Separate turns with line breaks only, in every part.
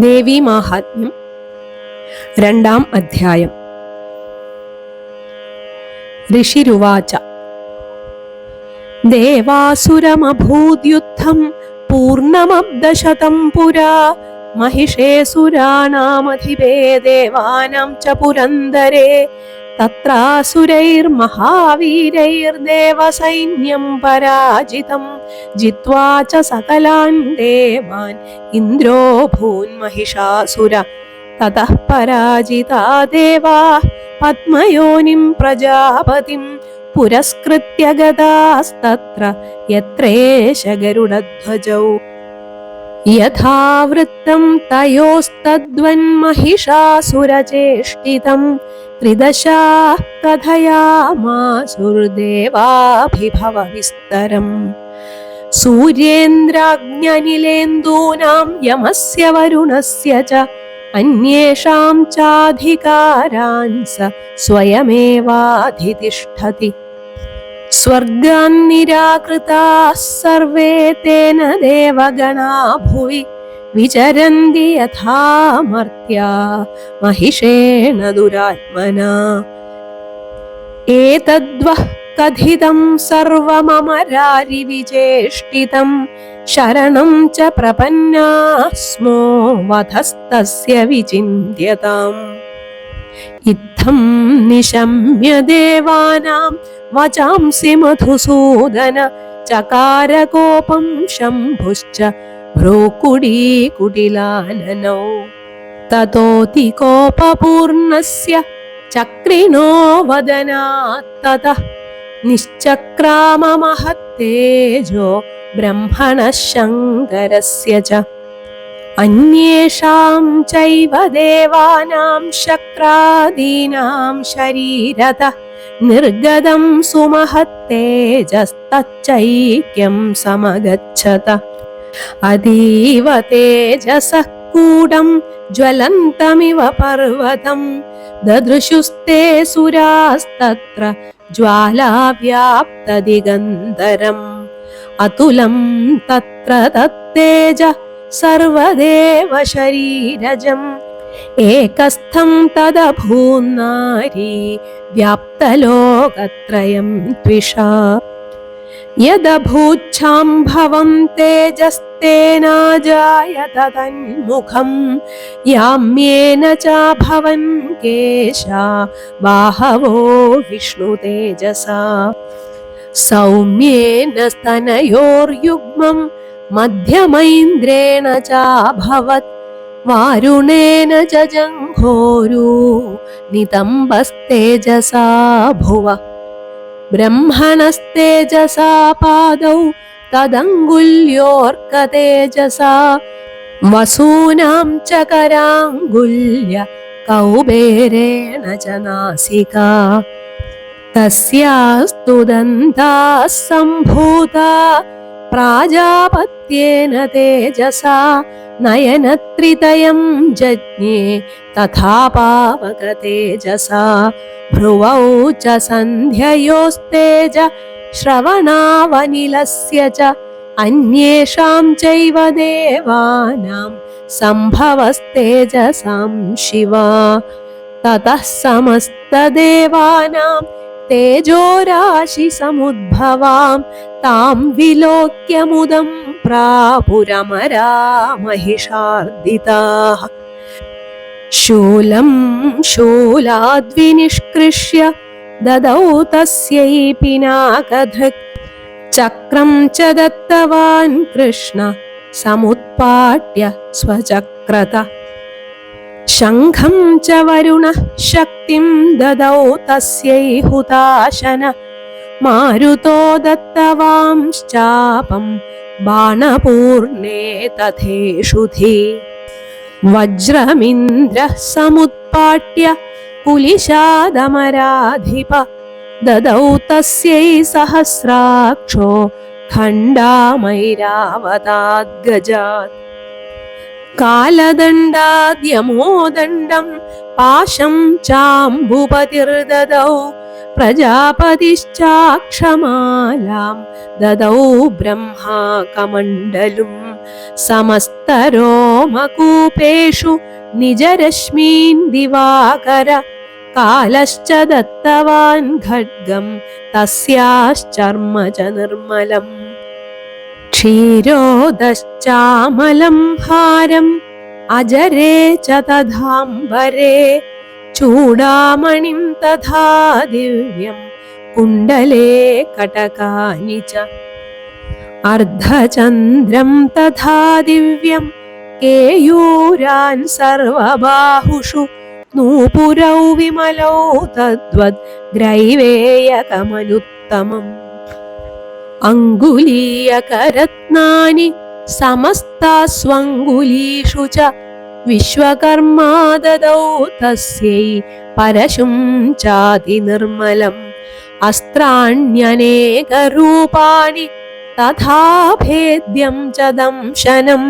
ദേവി മാഹാത്മ്യം രണ്ടാം അധ്യായം ഋഷിരുവാച ദേവാസുരമഭൂദ്യുദ്ധം പൂർണ്ണമബ്ദശതം പുരാ महिषे सुराणामधिपे देवानां च पुरन्दरे തത്രാസുരൈർമഹാവീരൈർദേവസൈന്യം പരാജിതം ജിത്വാ ച സകലാൻ ദേവാൻ ഇന്ദ്രോ ഭൂന്മഹിഷാസുര തതഃ പരാജിതാ ദേവാ പത്മയോനിം പ്രജാപതിം പുരസ്കൃത്യ ഗതാസ്തത്ര യത്രേശ ഗരുഡധ്വജൗ യഥാവൃത്തം തയോസ്തദ്വന്മഹിഷാസുരചേഷ്ടിതം ത്രിദശാ കഥയാമാസുർദേവാഭിഭവ വിസ്തരം സൂര്യേന്ദ്രാജ്ഞനിലേന്തൂനാം യമസ്യ വരുണസ്യ ച അന്യേഷാം ചാധികാരാൻ സ സ്വയമേവാധിതിഷ്ഠതി. निराकृताः सर्वे तेन देवगणा भुवि विचरन्ति यथा मर्त्या महिषेण दुरात्मना एतद्वः कथितं सर्वममरारिविचेष्टितं शरणं च प्रपन्नाः स्मो वधस्तस्य विचिन्त्यताम् इत्थं निशम्य देवानां वचांसि मधुसूदन चकारकोपं शम्भुश्च भ्रूकुडीकुटिलाननौ। ततोऽतिकोपपूर्णस्य चक्रिणो वदनात्ततः निश्चक्राममहत्तेजो ब्रह्मणः शङ्करस्य च। അന്യേഷാം ചൈവ ദേവാനാം ശക്രാദീനാം ശരീരത നിർഗതം സുമഹത്തേജസ്തൈക്യം സമഗച്ഛത. അതീവ തേജസ കൂടം ജ്വലന്തമിവ പർവതം ദദൃശുസ്തേ സുരാസ്തത്ര ജ്വാലാവ്യാപ്തദിഗന്ധരം. അതുലം തത്ര തത്തേജ सर्वदेव शरीरजम् एकस्थं तदभून्नारी व्याप्तलोकत्रयं त्विषा यदभूच्छाम्भवं तेजस्तेनाजायत तन्मुखं याम्येन चाभवन् केशा बाहवो विष्णुतेजसा सौम्येन स्तनयोर्युग्मं മധ്യമൈന്ദ്രേണ ചാഭവത് വാരുണേന ജംഘോരു നിതംബസ്തേജസാ ഭുവ ബ്രഹ്മണസ്തേജസാ പാദൗ തദങ്കുല്യോർക്കതേജസാ വസൂനാം ചകരാങ്കുല്യ കൗബേരേണ ച നാസിക തസ്യാസ്തു ദന്താ സംഭൂത प्राजापत्येन तेजसा नयनत्रितयं जज्ञे तथा पावकतेजसा भ्रुवौ च सन्ध्ययोस्तेज श्रवणावनिलस्य च अन्येषां चैव देवानां सम्भवस्तेजसां शिवा ततः समस्तदेवानां तेजोराशिसमुद्भवां तां विलोक्य मुदं प्रापुरमरा महिषार्दिताः शूलं शूलाद्विनिष्कृष्य ददौ तस्यै पिनाकधृक् चक्रं च दत्तवान् कृष्ण, समुत्पाट्य स्वचक्रत। शङ्खं च वरुणः शक्तिं ददौ तस्यै हुताशन मारुतो दत्तवांश्चापं बाणपूर्णे तथेषुधि वज्रमिन्द्रः समुत्पाट्य कुलिशादमराधिप ददौ तस्यै सहस्राक्षो खण्डामैरावताद्गजात् കാലദണ്ഡാദ്യമോദണ്ഡം പാശം ചാംബുപതിർദദൗ പ്രജാപതിശ്ചാക്ഷമാലാം ദദൗ ബ്രഹ്മാകമണ്ഡലും സമസ്തരോമകൂപേഷു നിജരശ്മീൻ ദിവാകര കാലശ്ച ദത്തവാൻ ഖഡ്ഗം തസ്യാശ്ചർമ്മ നിർമ്മലം. क्षीरोदश्चामलं हारम् अजरे च तथाम्बरे चूडामणिं तथा दिव्यं कुण्डले कटकानि च अर्धचन्द्रं तथा दिव्यं केयूरान् सर्वबाहुषु नूपुरौ विमलौ तद्वद् ग्रैवेयकमनुत्तमम् അങ്കുലീയകരത്നാനി സമസ്താസ്വങ്കുലീഷു ച വിശ്വകർമാദദൗ പരശും ചാതി നിർമ്മലം അസ്ത്രാണ്യനേകരൂപാണി തഥാ ഭേദ്യം ച ദംശനം.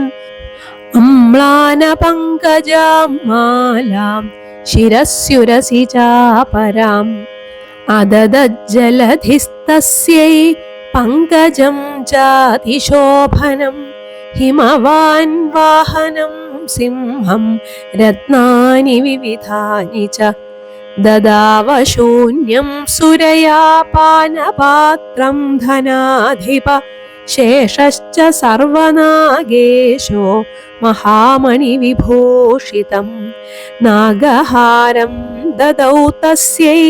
അമ്ലാനപങ്കജാം മാലാം ശിരസ്യുരസി ചാപരാം അദദജ്ജലധിസ്തസ്യൈ पङ्कजं चातिशोभनं हिमवान् वाहनं सिंहं रत्नानि विविधानि च ददावशून्यं सुरया पानपात्रं धनाधिप शेषश्च सर्वनागेशो महामणिविभूषितं नागहारं ददौ तस्यै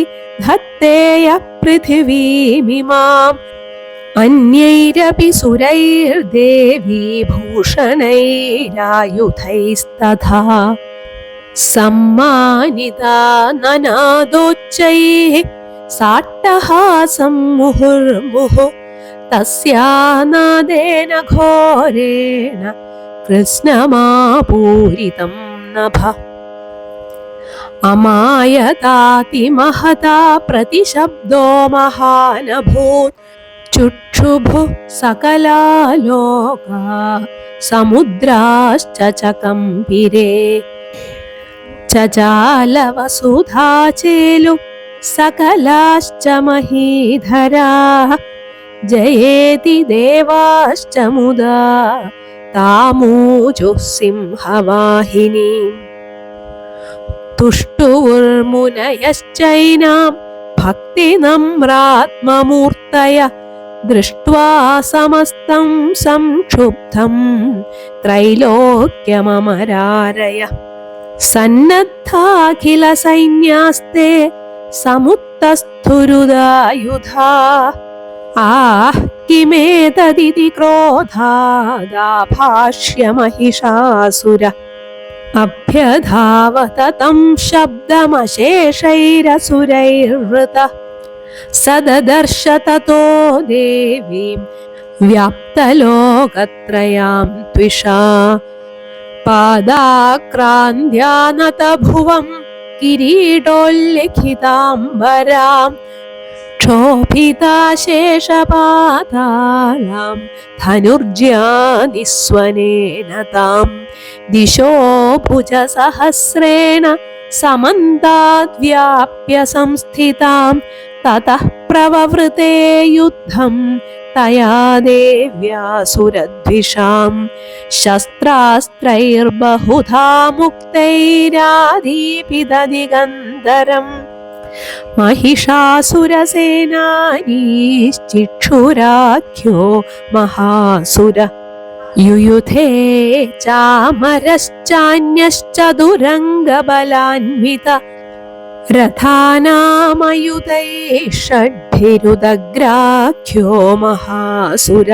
धत्तेय पृथिवीमिमाम् अन्यैरपि सुरैर्देवी भूषणैरायुधैस्तथा। सम्मानिता ननादोच्चैः साट्टहासं मुहुर्मुहुः तस्यानादेन घोरेण कृष्णमापूरितं नभ। अमायतातिमहता प्रतिशब्दो महानभूत् ചുക്ഷുഭു സകലാലോക സമുദ്രാശ്ച ചകംപിരേ ചജാലവസുധാചേലു സകലാശ്ച മഹീധരാ. ജയേതി ദേവാശ്ച മുദാ താമൂജു സിംഹവാഹിനി. തുഷ്ടുവുർമുനയശ്ചൈനാം ഭക്തി നമ്രാത്മമൂർത്തയ दृष्ट्वा समस्तं संक्षुब्धं त्रैलोक्यममरारय। सन्नद्धाखिलसैन्यास्ते समुत्तस्थुरुदायुधा। आः किमेतदिति क्रोधादाभाष्यमहिषासुर अभ्यधावत तं शब्दमशेषैरसुरैर्वृतः स ददर्श ततो देवीं व्याप्तलोकत्रयां त्विषा पादाक्रान्ध्यानतभुवं किरीटोल्लिखिताम्बरां क्षोभिताशेषपातालां धनुर्ज्यानिस्वनेन तां दिशो भुजसहस्रेण समन्ताद्व्याप्य संस्थितां ततः प्रववृते युद्धं तया देव्यासुरद्विषां शस्त्रास्त्रैर्बहुधा मुक्तैरादीपितदिगन्धरम् महिषासुरसेनानीश्चिक्षुराख्यो महासुर। युयुधे चामरश्चान्यश्च दुरङ्गबलान्वित रथानामयुतैः षड्भिरुदग्राख्यो महासुर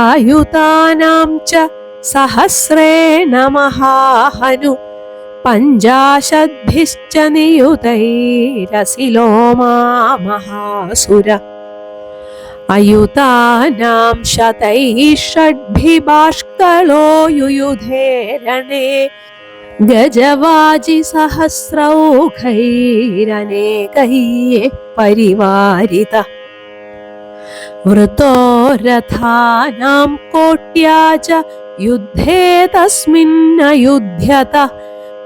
अयुध्यतायुतानां च सहस्रेण महाहनु पञ्चाशद्भिश्च नियुतैरसिलो महासुर अयुतानां शतैः षड्भिबाष्कलो युयुधे रणे गजवाजिसहस्रौघैरनेकैः परिवारितः वृतो रथानां कोट्या च युद्धे तस्मिन्नयुध्यत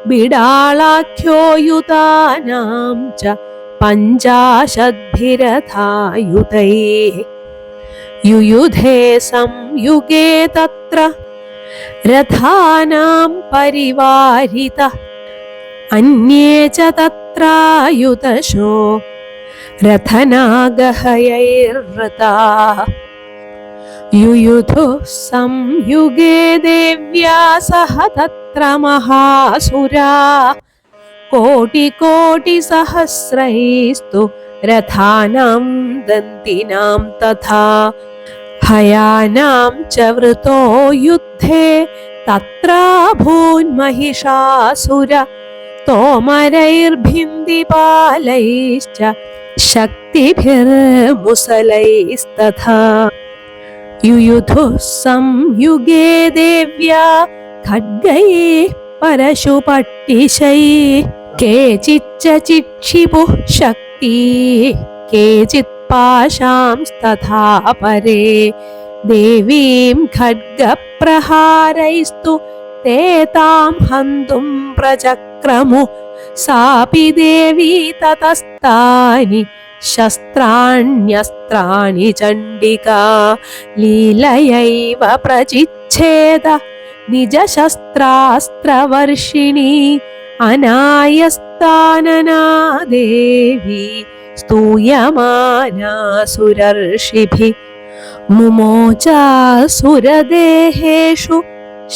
बिडालाख्यो युतानां च पञ्चाशद्भिरथायुतैः युयुधे संयुगे तत्र रथानां परिवारित अन्ये च तत्रायुतशो रथनागहयैर्वृता युयुधुः संयुगे देव्या सह तत्र महासुरा कोटिकोटिसहस्रैस्तु रथानां दन्तिनां तथा हयानां च वृतो युद्धे तत्राभून्महिषासुर तोमरैर्भिन्दिपालैश्च शक्तिभिर्मुसलैस्तथा। युयुधुः संयुगे देव्या खड्गैः परशुपट्टिशैः केचिच्च चिक्षिपुः शक्ति केचित् पाशांस्तथा परे देवीं खड्गप्रहारैस्तु ते तां हन्तुं प्रचक्रमु सापि देवी ततस्तानि शस्त्राण्यस्त्राणि चण्डिका लीलयैव प्रचिच्छेद निजशस्त्रास्त्रवर्षिणी अनायस्तानना देवी സ്തൂയമാനാസുരർഷിഭി മുമോചാസുരദേഹേഷു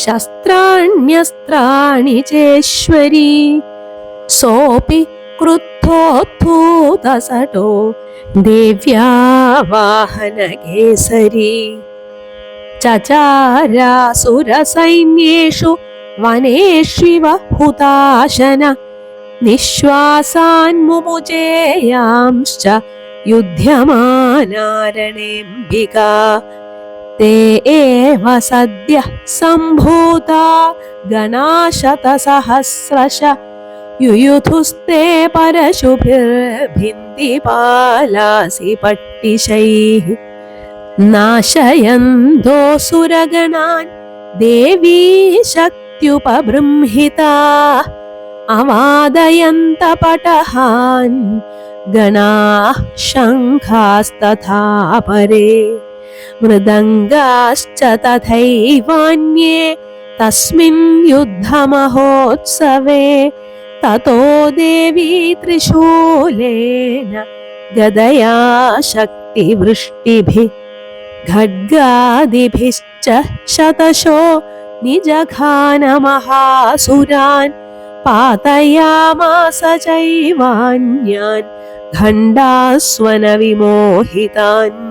ശസ്ത്രാണ്യസ്ത്രാണി ചേശ്വരി സോപി ക്രുദ്ധോത്ഭൂതസടോ ദേവ്യാവാഹനകേസരി ചചാരാസുരസൈന്യേഷു വനേഷിവ ഹുതാശന हुताशन निःश्वासान्मुमुजेयांश्च युध्यमानारणेऽम्बिका। ते एव सद्यः सम्भूता गणाशतसहस्रश। युयुधुस्ते परशुभिर्भिन्दिपालासि पट्टिशैः। नाशयन्तोऽसुरगणान् देवी शक्त्युपबृंहिता। अवादयन्तपटहान् गणाः शङ्खास्तथा परे मृदङ्गाश्च तथैवान्ये तस्मिन् युद्धमहोत्सवे ततो देवी त्रिशूलेन गदया शक्तिवृष्टिभिः, खड्गादिभिश्च शतशो निजघानमहासुरान् पातयामास चैवान्यान् खण्डास्वनविमोहितान्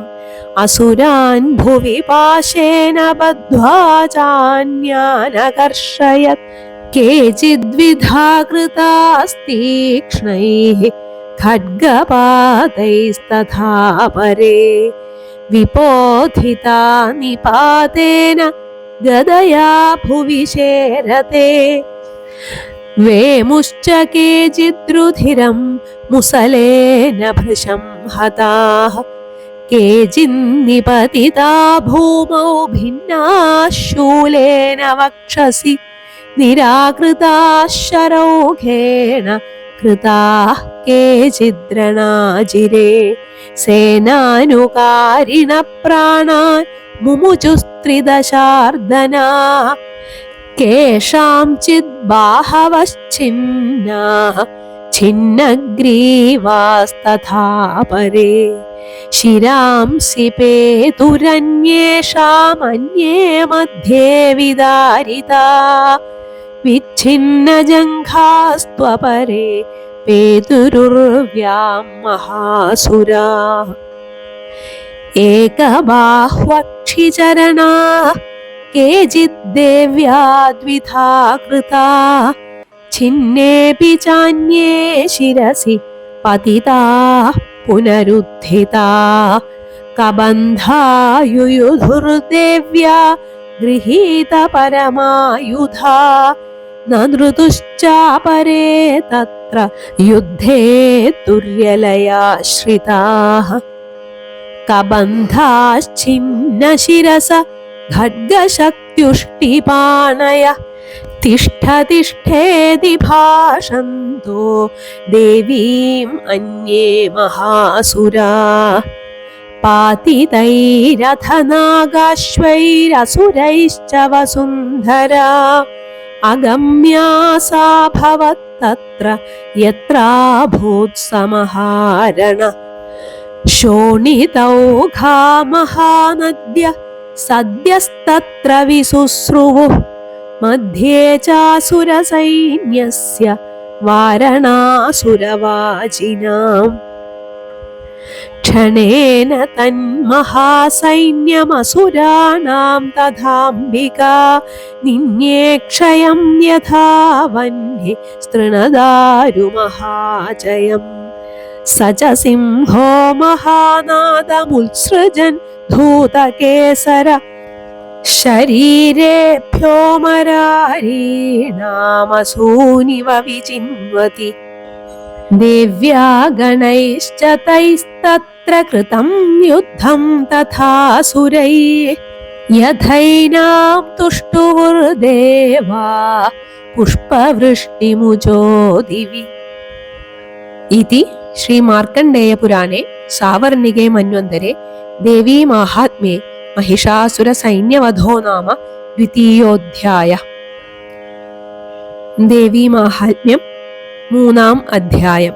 असुरान् भुवि पाशेन बद्ध्वा चान्यानकर्षयत्। केचिद्विधा कृतास्तीक्ष्णैः खड्गपातैस्तथा परे। विपोथिता निपातेन गदया भुवि शेरते वेमुश्च केचिद्रुधिरं मुसलेन भृशं हताः केचिन्निपतिता भूमौ भिन्नाः शूलेन वक्षसि निराकृताः शरौघेण कृताः केचिद्रणाजिरे सेनानुकारिण प्राणान् मुमुचुस्त्रिदशार्दना കേഷാംചിത് ബാഹവശ്ഛിന്ന ഛിന്നഗ്രീവാസ്തഥാ പരേ ശിരാംസി പേതുരന്യേഷാമന്യേ മധ്യേ വിദാരിത വിച്ഛിന്നജംഘാസ്ത്വപരേ പേതുരുർവ്യാം മഹാസുരാ ഏകബാഹ്വക്ഷിചരണാ केचिद्देव्या द्विधा कृता। छिन्नेऽपि चान्ये शिरसि पतिता पुनरुत्थिता कबन्धायुयुधुर्देव्या गृहीतपरमायुधा न नृतुश्चापरे तत्र युद्धे दुर्यलयाश्रिताः कबन्धाश्चिन्न शिरस ഖഡ്ഗശക്ത്യുഷ്ടിപാണയ തിഷ്ഠ തിഷ്ഠേതി ഭാഷന്തോ ദേവീം അന്യേ മഹാസുരാ. പാതിതൈരഥനാഗാശ്വൈരസുരൈശ്ച വസുന്ധരാ. അഗമ്യാസാ ഭവത്തത്ര യത്രാഭൂത്സമഹാരണ ശോണിതൗഘാ മഹാനദ്യ സദ്യസ്തത്ര വിശുശ്രുവുഃ. മധ്യേ ചാസുരസൈന്യസ്യ വാരണാസുരവാചിനാം. ക്ഷണേന തന്മഹാസൈന്യമസുരാണാം തഥാംബിക. നിന്യേ ക്ഷയം യഥാ വന്യേ സ്തൃണദാരുമഹാജയം. स च सिंहो महानादमुत्सृजन् धूतकेसर। शरीरेभ्यो मरारीणामसूनिव विचिन्वति। देव्या गणैश्च तैस्तत्र कृतं युद्धं तथासुरै यथैनां तुष्टुवुर्देवा पुष्पवृष्टिमुजो दिवि। ശ്രീ മാർക്കണ്ഡേയ പുരാണെ സാവർണികേ മന്വന്തരെ ദേവീ മാഹാത്മ്യേ മഹിഷാസുര സൈന്യവധോ നാമ ദ്വിതീയോധ്യായ. ദേവീ മാഹാത്മ്യം മൂന്നാം അധ്യായം.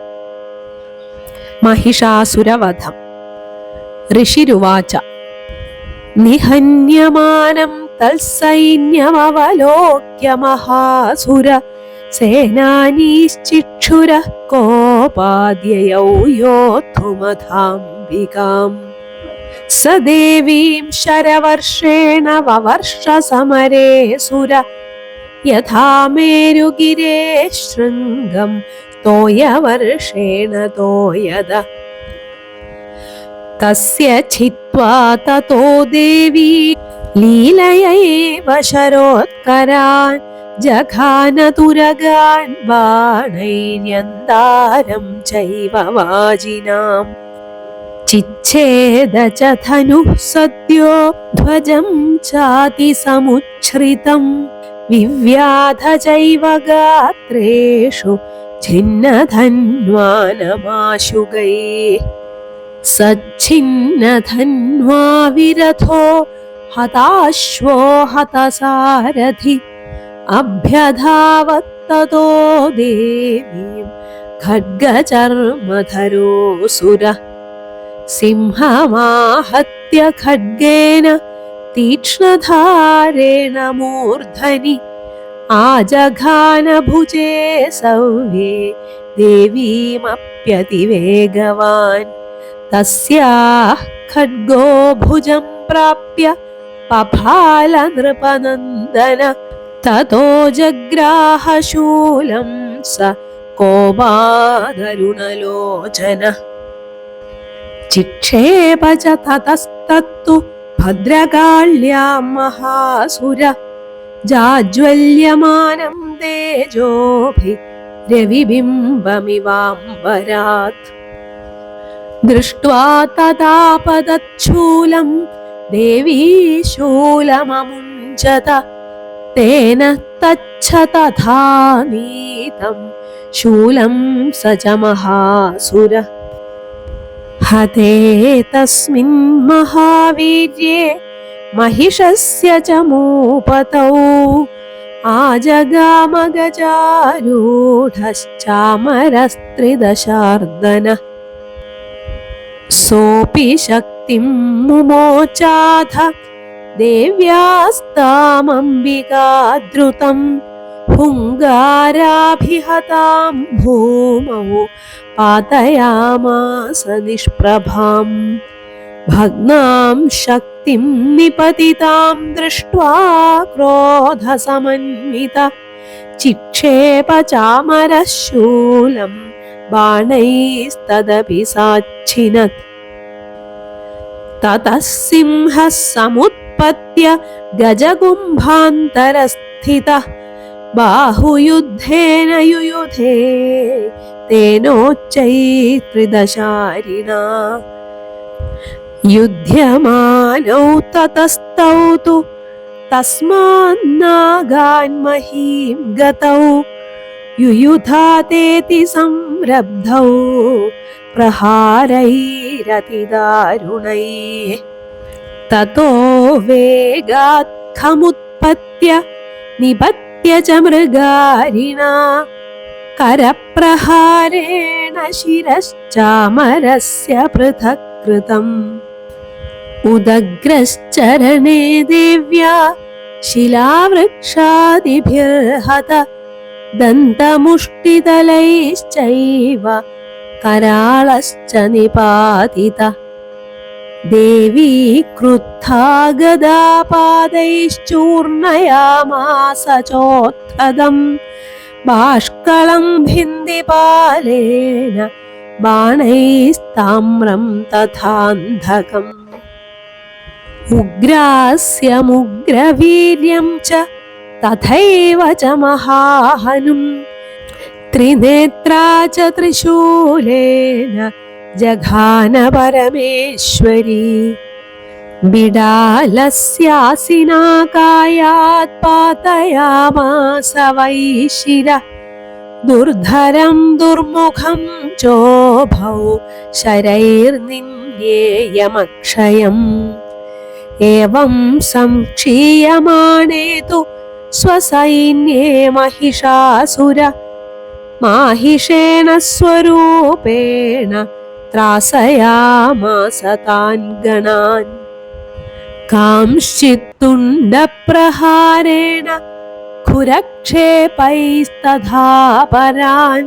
മഹിഷാസുരവധം. ഋഷിരുവാച. നിഹന്യമാനം തത്സൈന്യമവലോക്യ മഹാസുര सेनानीश्चिक्षुरः कोपाद्ययौ योद्धुमथाम्बिकाम् स देवीं शरवर्षेण ववर्ष समरे सुर यथा मेरुगिरे शृङ्गं तोयवर्षेण तोयद तस्य छित्त्वा ततो देवी लीलयैव शरोत्करान् ജഘാനതുരകാൻ ബാണൈര്യന്താരം ചൈവ വാജിനാം ചിച്ഛേദ ച ധനുഃ സദ്യോ ധ്വജം ചാതി സമുച്ഛ്രിതം. വിവ്യാധ ചൈവ ഗാത്രേഷു ഛിന്നധന്വാനമാശുകൈ. സച്ഛിന്നധന്വാ വിരഥോ ഹതാശ്വോ ഹതസാരഥി अभ्यधावत्ततो देवीं खड्गचर्मधरोऽसुर सिंहमाहत्य खड्गेन तीक्ष्णधारेण मूर्धनि आजघानभुजे सव्ये देवीमप्यतिवेगवान् तस्याः खड्गो भुजं प्राप्य पफालनृपनन्दन തതോ ജഗ്രാഹശൂലം സ കോപാതരുണലോചന ചിക്ഷേപ ച തതസ്തത്തു ഭദ്രകാള്യാം മഹാസുര. ജാജ്വല്യമാനം തേജോഭി രവിബിംബമിവാംബരാത്. ദൃഷ്ട്വാ തഥാപതച്ഛൂലം ദേവീശൂലമമുഞ്ചത तेन तच्छ तथा नीतं शूलं स च महासुर हते तस्मिन् महावीर्ये महिषस्य च मूपतौ आजगामगजारूढश्चामरस्त्रिदशार्दन। सोऽपि शक्तिं मुमोचाथ देव्यास्तामम्बिका द्रुतं हुङ्गाराभिहतां भूमौ पातयामास निष्प्रभाम् भग्नां शक्तिं निपतितां दृष्ट्वा क्रोधसमन्वित चिक्षेप चामरः बाणैस्तदपि साच्छिनत् ततः सिंहः समुत्पत्य गजगुम्भान्तरस्थितः बाहुयुद्धेन युयुधे तेनोच्चैत्रिदशारिणा। युध्यमानौ ततस्तौ तु तस्मान्नागान्महीं गतौ युयुधातेति संरब्धौ प्रहारैरतिदारुणैः। തതോ വേഗാത് ഖമുത്പത്യ നിപത്യ ച മൃഗാരിണ കരപ്രഹാരേണ ശിരശ്ചാമരസ്യ പൃഥക് കൃതം ഉദഗ്രശ്ചരണേ ദേവ്യാ ശിലാവൃക്ഷാദിഭിർഹത ദന്തമുഷ്ടിതലൈശ്ചൈവ കരാളശ്ച നിപാതിത ദേവീ ക്രുദ്ധാഗതാപാദൈശ്ചൂർണയാമാസചോദ്ധതം ബാഷ്കളം ഭിന്ദിപാലേന ബാണൈസ്താമ്രം തഥാന്ധകം ഉഗ്രാസ്യമുഗ്രവീര്യം ച തഥൈവ ച മഹാഹനും. ത്രിനേത്രാ ച ത്രിശൂലേന जघान परमेश्वरी बिडालस्यासिनाकायात् पातयामास वैशिर दुर्धरं दुर्मुखं चोभौ शरैर्निन्येयमक्षयम् एवं संक्षीयमाणे तु स्वसैन्ये महिषासुर माहिषेण स्वरूपेण ത്രാസയാമാസ താൻ ഗണാൻ കാംശ്ചിത്തുണ്ടപ്രഹാരേണ ഖുരക്ഷേപൈസ്തഥാപരാൻ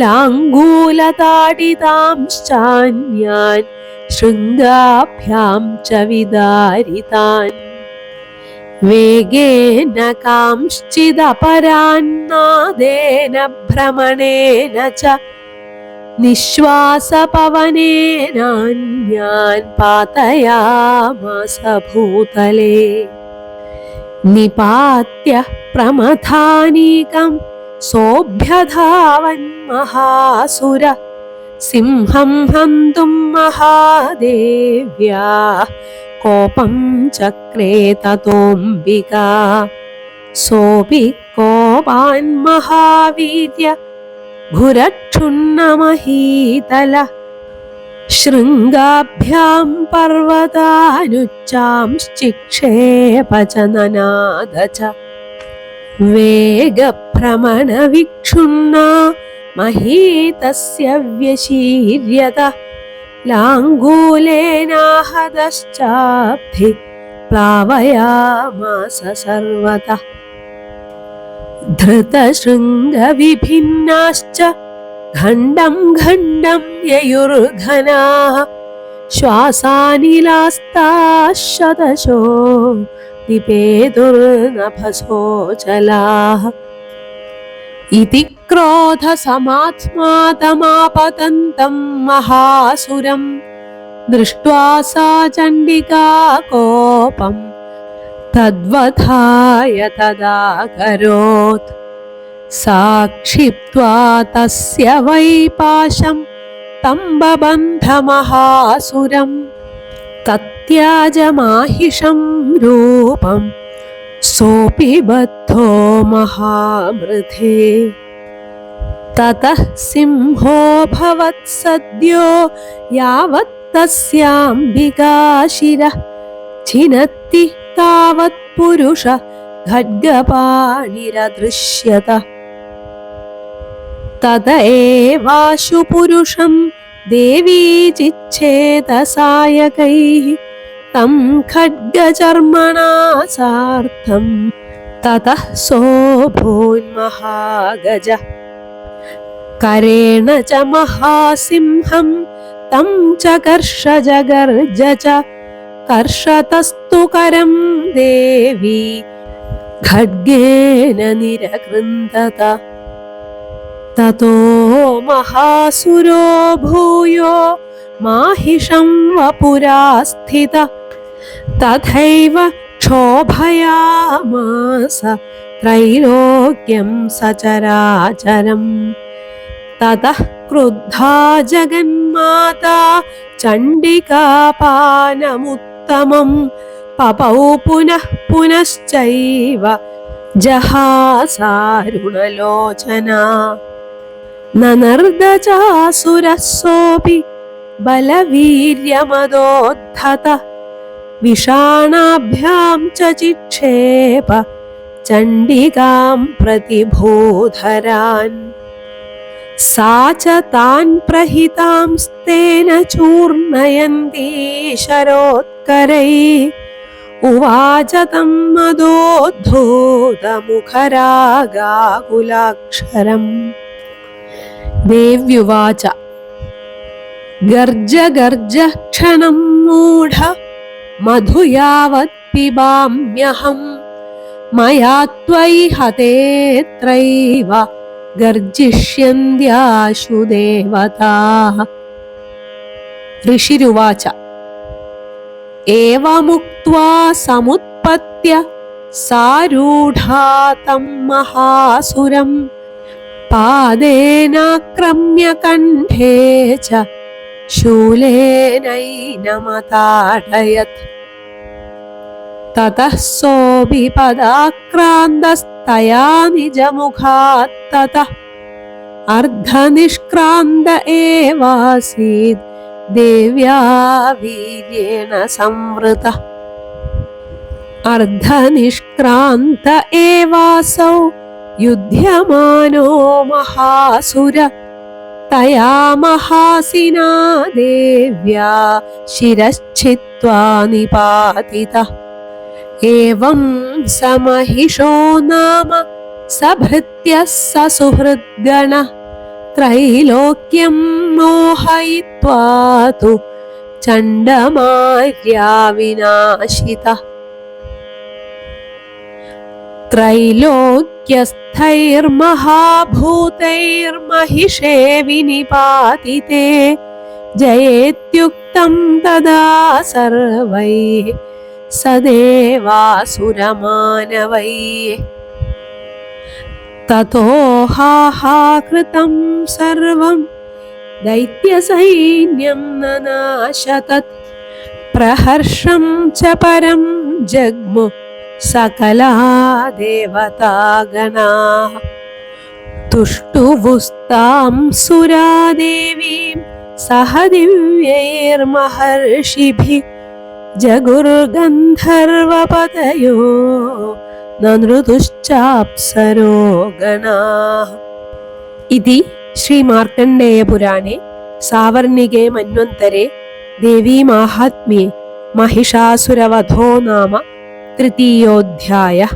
ലാങ്കൂലതാടിതാംശ്ചാന്യാൻ ശൃംഗാഭ്യാം ച വിദാരിതാൻ. വേഗേന കാംശ്ചിദപരാന്നാദേന ഭ്രമണേന ച निःश्वासपवनेनान्यान् पातयामास भूतले निपात्य प्रमथानीकं सोऽभ्यधावन्महासुर सिंहं हन्तुं महादेव्या कोपं चक्रे ततोऽम्बिका सोऽपि कोपान् महावीर्य भुरक्षुण्णमहीतल शृङ्गाभ्यां पर्वतानुच्चांश्चिक्षेप च ननाद च वेगभ्रमणविक्षुण्णा महीतस्य व्यशीर्यत लाङ्गूलेनाहदश्चाब्धि प्लावयामास सर्वतः धृतशृङ्गविभिन्नाश्च खण्डं खण्डं ययुर्घनाः श्वासानिलास्ताः शतशो निपेतुर्नभसोचलाः इति क्रोधसमात्मातमापतन्तं महासुरं दृष्ट्वा सा चण्डिका कोपम्। तद्वधाय तदाकरोत् सा क्षिप्त्वा तस्य वै पाशं तं तत्याजमाहिषं रूपं सोऽपि बद्धो महामृधे। ततः सिंहोऽभवत् सद्यो यावत् तस्याम्बिकाशिरः छिनत्ति तावत् पुरुष खड्गपाणिरदृश्यत तत एवाशु पुरुषं देवी चिच्छेदसायकैः तं खड्गचर्मणा सार्धं ततः सोऽभून्महागज करेण च महासिंहं तं च कर्षजगर्ज च कर्षतस्तु करं देवी खड्गेन निरकृन्दत ततो महासुरो भूयो माहिषं वपुरा स्थित तथैव क्षोभयामास त्रैलोक्यं सचराचरम् ततः क्रुद्धा जगन्माता चण्डिकापानमुत्तमं पपौ पुनः पुनश्चैव जहासारुणलोचना ननर्दचासुरः सोऽपि बलवीर्यमदोद्धत विषाणाभ्यां च चिक्षेप चण्डिकां प्रतिभूधरान् सा च तान् प्रहितांस्तेन चूर्णयन्ती शरोत्करै। उवाच तं मदोद्धूतमुखरागाकुलाक्षरम् देव्युवाच गर्ज गर्ज क्षणं मूढ, मधु यावत् पिबाम्यहम् मया त्वयि हतेऽत्रैव ഗർജിഷ്യന്ത്യാശു ദേവതാ ഋഷിരുവാച ഏവമുക്വാ സമുത്പത്യ സാരൂഢാതം മഹാസുരം പാദേനാക്രമ്യ കണ്ഠേ ച ശൂലേനൈനമതാടയത്. തതഃ സോഭിപദാക്രാന്തസ്ത सोऽपि पदाक्रान्तस्तया निजमुखात् ततः अर्धनिष्क्रान्त एवासीत् देव्या वीर्येण संवृतः अर्धनिष्क्रान्त एवासौ युध्यमानो महासुर तया महासिना देव्या शिरश्छित्त्वा निपातितः एवं समहिषो नाम सभृत्यः स सुहृद्गणः त्रैलोक्यं मोहयित्वा तु चण्डमार्या विनाशितः त्रैलोक्यस्थैर्महाभूतैर्महिषे विनिपातिते जयेत्युक्तं तदा सर्वैः സദേവാസുരമാനവൈ തഥോഹാഹാകൃതം സർവം ദൈത്യസൈന്യം നനാശതത്. പ്രഹർഷം ച പരം ജഗ്മു സകലാ ദേവതാഗണാ. തുഷ്ടുവുസ്താം സുരാദേവീം സഹ ദിവ്യൈർമഹർഷിഭിः जगुर्गन्धर्वपतयो न नृतुश्चाप्सरो गणाः इति श्रीमार्कण्डेयपुराणे सावर्णिके मन्वन्तरे देवीमाहात्म्ये महिषासुरवधो नाम तृतीयोऽध्यायः